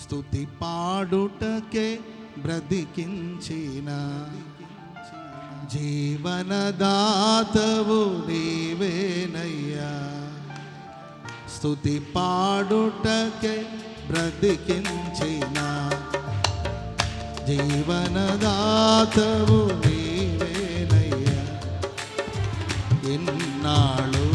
స్థుతి పాడుటకే బ్రతికించిన. జీవనదాతవు నీవేనయ్యా. స్థుతి పాడుటకే బ్రతికించిన. జీవనదాతవు నీవేనయ్యా. ఎన్నాళ్ళు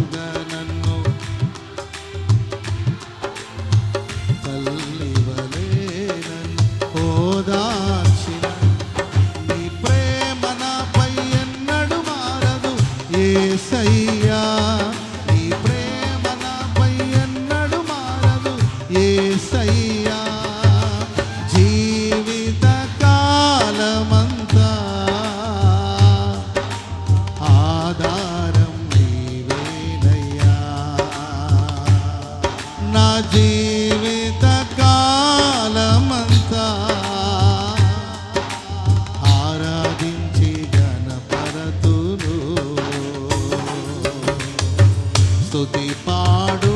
స్తుతి పాడు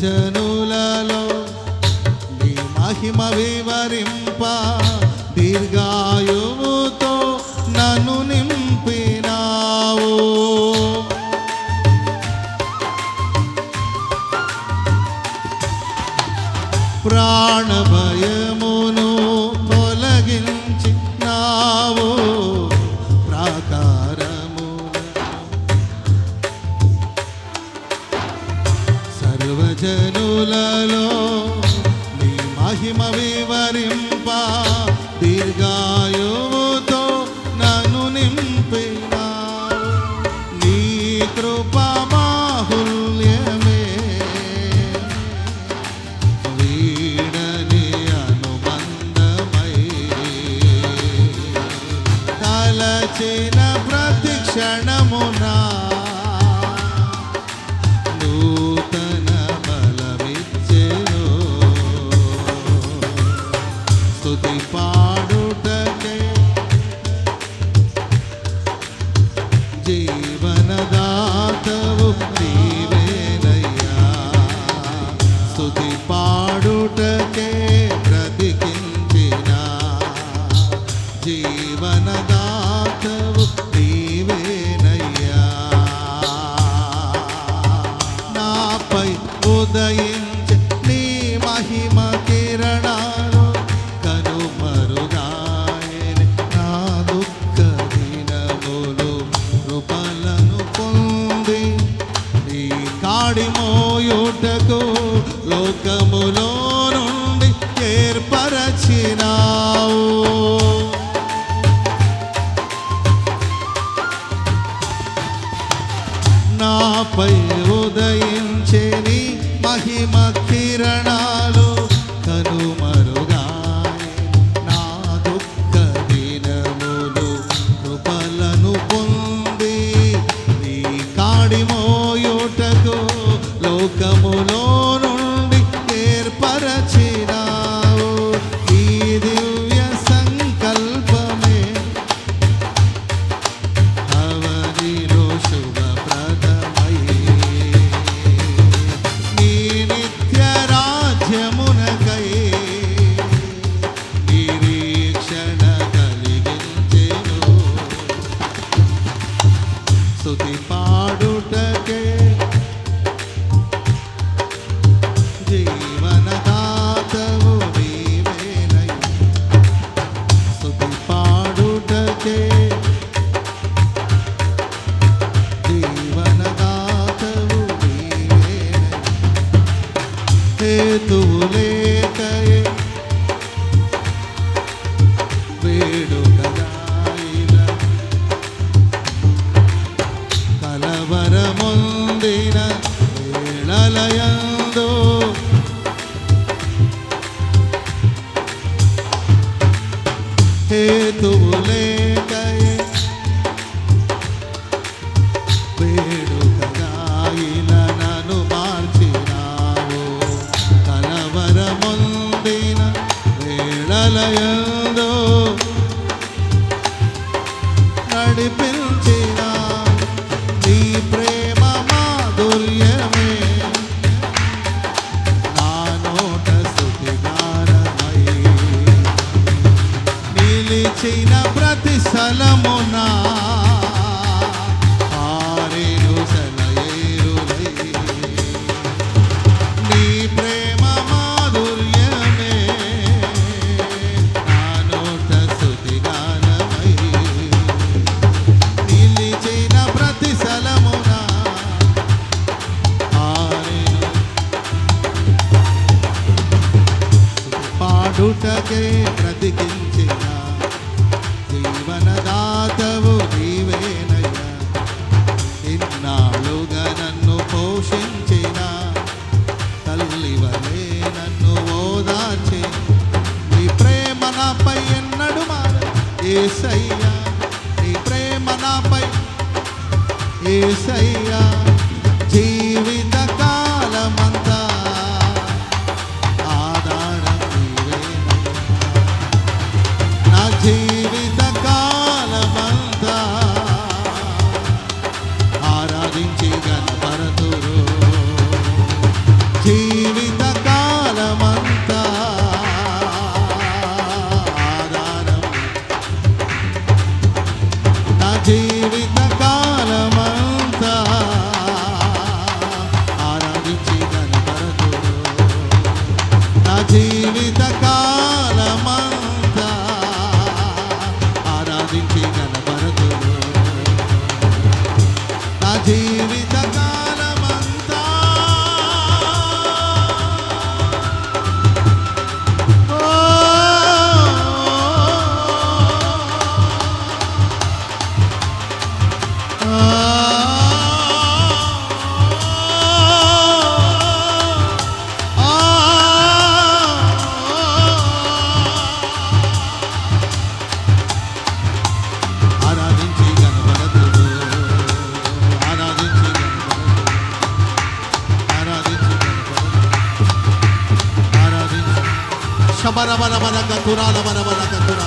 జనులలో నీ మహిమ వివరింప దీర్ఘాయు చేన ప్రతిక్షణ మాపై ఉదయించేని మహిమ కిరణా മന്ദിന വേളലയ కొరకే బ్రతికించిన జీవనదాతవు నీవేనయ్యా. ఇన్నాళ్ళుగా నన్ను పోషించిన తల్లివలే నన్ను ఓదార్చి. నీ ప్రేమ నాపై ఎన్నడు మార ఏసయ్యా నీ ప్రేమ నాపై ఏసయ్యా. ജീവി Shabarabarabarakatura, Labarabaracatura.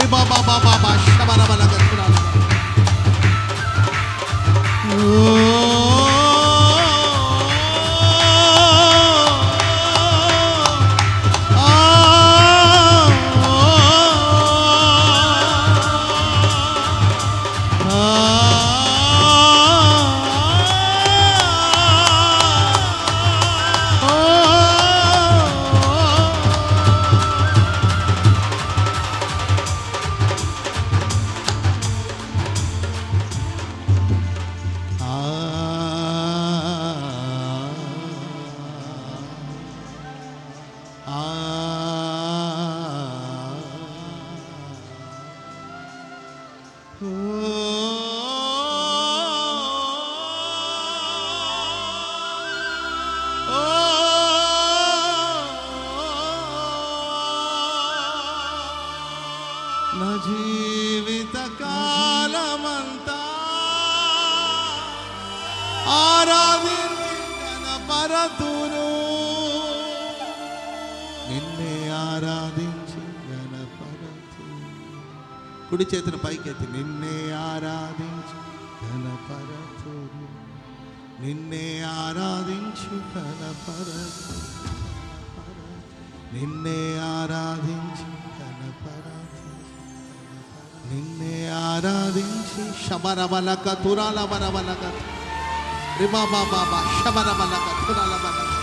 Ribaba Baba Shabarabaracatura. Oh. నా జీవిత కాలమంతా ఆరాధించి గణపరతును నిన్నే ఆరాధించి గణపరతు కుడి చేతిని పైకెత్తి నిన్నే ఆరాధించి గణపరతు నిన్నే ఆరాధించి గణపరతు నిన్నే ఆరాధించి గణపరతు నిన్నే ఆరాధించి శబరబలక తురాల బరబలక రిబా బాబా బా శబరబలక తురాల బలక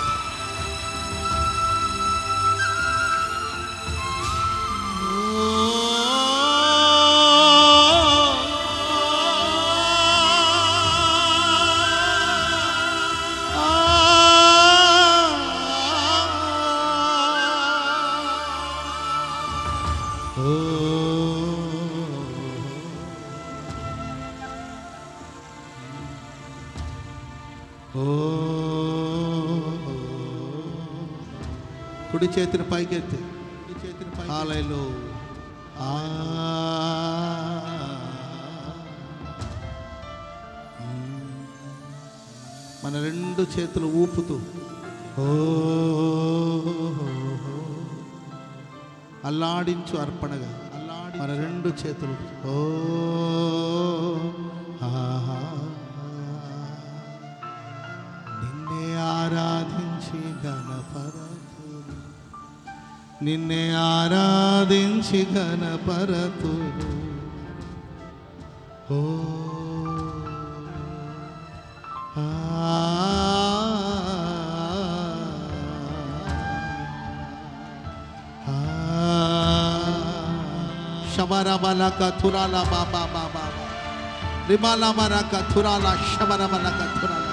కుడి చేతిని పైకెత్తి. కుడి చేతిని ఆలయలో ఆ మన రెండు చేతులు ఊపుతూ. ఓ అల్లాడించు అర్పణగా. అల్లాడి మన రెండు చేతులు ఓ. నిన్నే ఆరాధించి గణపరతు ఓ ఆ శబరబలక తురాల బాబా బాబా రిమాల మరక తురాల శబరబలక తురాల